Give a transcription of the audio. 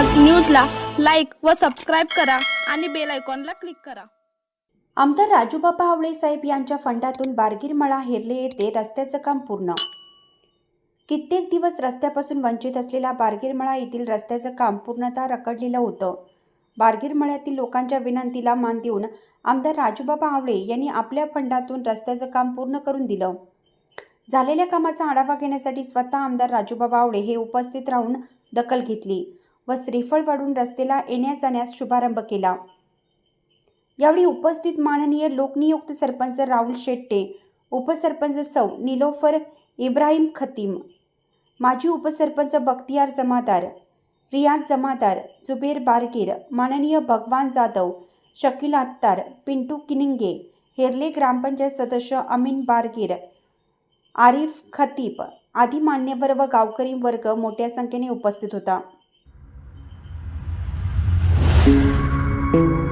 व सबस्क्राईब करा आणि बेल आयकॉनला क्लिक करा. आमदार राजूबाबा आवळे साहेब यांच्या फंडातून बारगीरमळा हेरले येथे रस्त्याचं काम पूर्ण. कित्येक दिवस रस्त्यापासून वंचित असलेल्या बारगीरमळा येथील रस्त्याचं काम पूर्णतः रखडलेलं होतं. बारगीरमळ्यातील लोकांच्या विनंतीला मान देऊन आमदार राजूबाबा आवळे यांनी आपल्या फंडातून रस्त्याचं काम पूर्ण करून दिलं. झालेल्या कामाचा आढावा घेण्यासाठी स्वतः आमदार राजूबाबा आवळे हे उपस्थित राहून दखल घेतली. व श्रीफळ वाढून रस्त्याला येण्या जाण्यास शुभारंभ केला. यावेळी उपस्थित माननीय लोकनियुक्त सरपंच राहुल शेट्टे उपसरपंच सौ निलोफर इब्राहिम खतीम माजी उपसरपंच बख्तियार जमादार रियाज जमादार जुबेर बारगीर माननीय भगवान जाधव शकील अत्तार पिंटू किनिंगे हेरले ग्रामपंचायत सदस्य अमीन बारगीर आरिफ खतीब आदी मान्यवर व गावकरी वर्ग मोठ्या संख्येने उपस्थित होता. thank you.